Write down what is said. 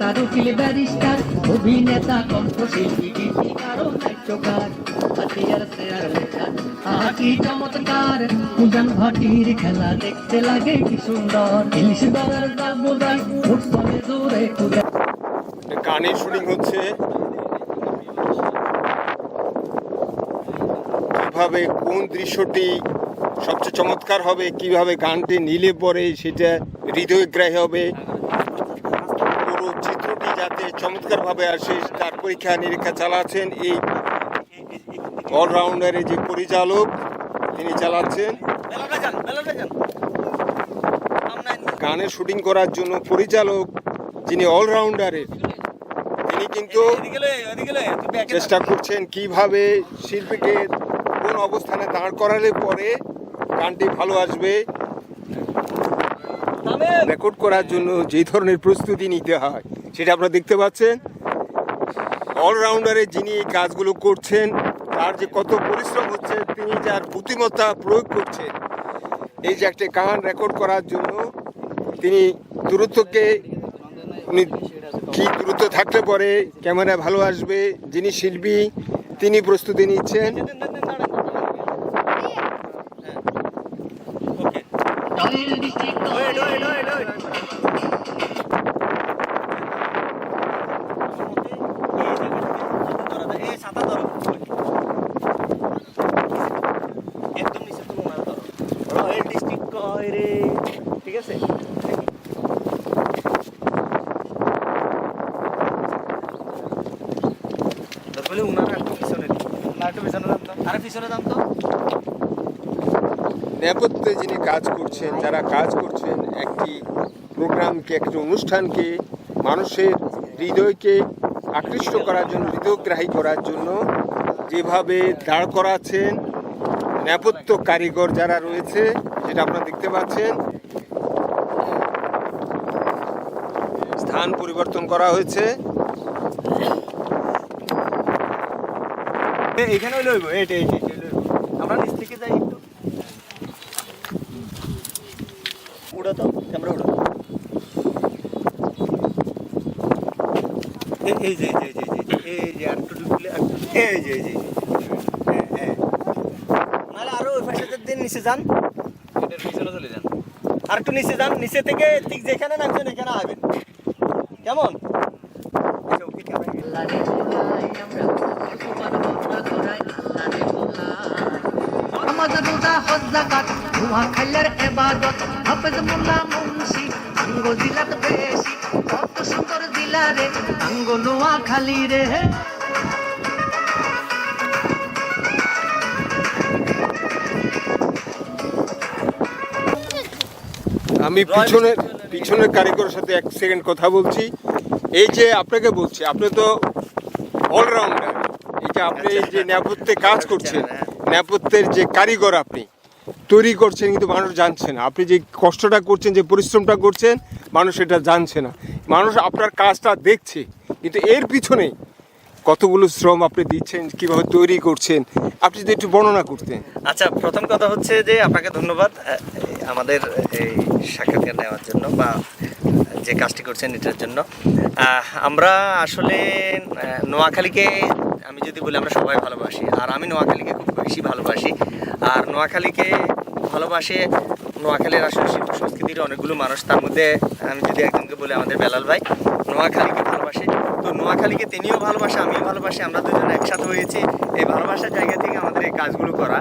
Doctor উকিল barrister, অভিনেতা, কণ্ঠশিল্পী গীতিকার ও নাট্যকার, হাতিয়ার আকি চমৎকার। পূজন ভাটির খেলা দেখতে লাগে কি সুন্দর। ইলিশ দাবুদার ফুটবলে গানের শুটিং হচ্ছে। কীভাবে কোন দৃশ্যটি সবচেয়ে চমৎকার হবে, কীভাবে গানটি নিলে পরে সেটা হৃদয়গ্রাহী হবে যাতে চমৎকারভাবে আসে তার পরীক্ষা নিরীক্ষা চালাচ্ছেন এই অলরাউন্ডারের যে পরিচালক তিনি চালাচ্ছেন। গানের শুটিং করার জন্য পরিচালক যিনি অলরাউন্ডারের তিনি কিন্তু চেষ্টা করছেন কীভাবে শিল্পীকে কোন অবস্থানে দাঁড় করালে পরে গানটি ভালো আসবে। রেকর্ড করার জন্য যে ধরনের প্রস্তুতি নিতে হয়। সেটা আপনারা দেখতে পাচ্ছেন। অলরাউন্ডারে যিনি এই কাজগুলো করছেন তার যে কত পরিশ্রম হচ্ছে তিনি যার বুদ্ধিমত্তা প্রয়োগ করছেন এই যে একটা গান রেকর্ড করার জন্য তিনি দূরত্বকে উনি কি দূরত্ব থাকলে পরে ক্যামেরা ভালো আসবে যিনি শিল্পী তিনি প্রস্তুতি নিচ্ছেন। টয়েল ডিস্ট্রিক্ট ঠিক আছে? বলে উনারা একটু পিছনে না একটু পিছনে দাম তো। আরে পিছনে দাম তো। নেপথ্যে যিনি কাজ করছেন, যারা কাজ করছেন, একটি প্রোগ্রামকে, একটি অনুষ্ঠানকে, মানুষের হৃদয়কে আকৃষ্ট করার জন্য, হৃদয়গ্রাহী করার জন্য যেভাবে দাঁড় করাচ্ছেন, নেপথ্য কারিগর যারা রয়েছে সেটা আপনারা দেখতে পাচ্ছেন, স্থান পরিবর্তন করা হয়েছে। এখানে লইব এইটা আমরা নিচ থেকে যাই একটু। উড়ো তো ক্যামেরা হ্যাঁ, হ্যাঁ। নিচে থেকে ঠিক যেখানে নামছেন এখানে আসবেন কেমন আচ্ছা, নামাজ রোজা হজ যাকাত ধোয়া রে আঙ্গ নোয়া খালি রে। আমি পিছনের পিছনের কারিগরের সাথে এক সেকেন্ড কথা বলছি। এই যে আপনাকে বলছি আপনি তো অলরাউন্ডার এই যে আপনি এই যে নেপথ্যে কাজ করছেন নেপথ্যের যে কারিগর আপনি তৈরি করছেন কিন্তু মানুষ জানছে না। আপনি যে কষ্টটা করছেন যে পরিশ্রমটা করছেন মানুষ এটা জানছে না। মানুষ আপনার কাজটা দেখছে। কিন্তু এর পিছনে কতগুলো শ্রম আপনি দিচ্ছেন, কীভাবে তৈরি করছেন, আপনি যদি একটু বর্ণনা করতেন। আচ্ছা প্রথম কথা হচ্ছে যে আপনাকে ধন্যবাদ আমাদের এই সাক্ষাৎকার নেওয়ার জন্য বা যে কাজটি করছেন এটার জন্য। আমরা আসলে নোয়াখালীকে আমি যদি বলি আমরা সবাই ভালোবাসি, আর আমি নোয়াখালীকে খুব বেশি ভালোবাসি। আর নোয়াখালীকে ভালোবাসে, নোয়াখালীর আসলে সংস্কৃতির অনেকগুলো মানুষ, তার মধ্যে আমি যদি একজনকে বলি আমাদের বেলাল ভাই নোয়াখালীকে ভালোবাসে তো নোয়াখালীকে তিনিও ভালোবাসে, আমিও ভালোবাসি, আমরা দুজন একসাথে হয়েছি। এই ভালোবাসার জায়গা থেকে আমাদের এই কাজগুলো করা।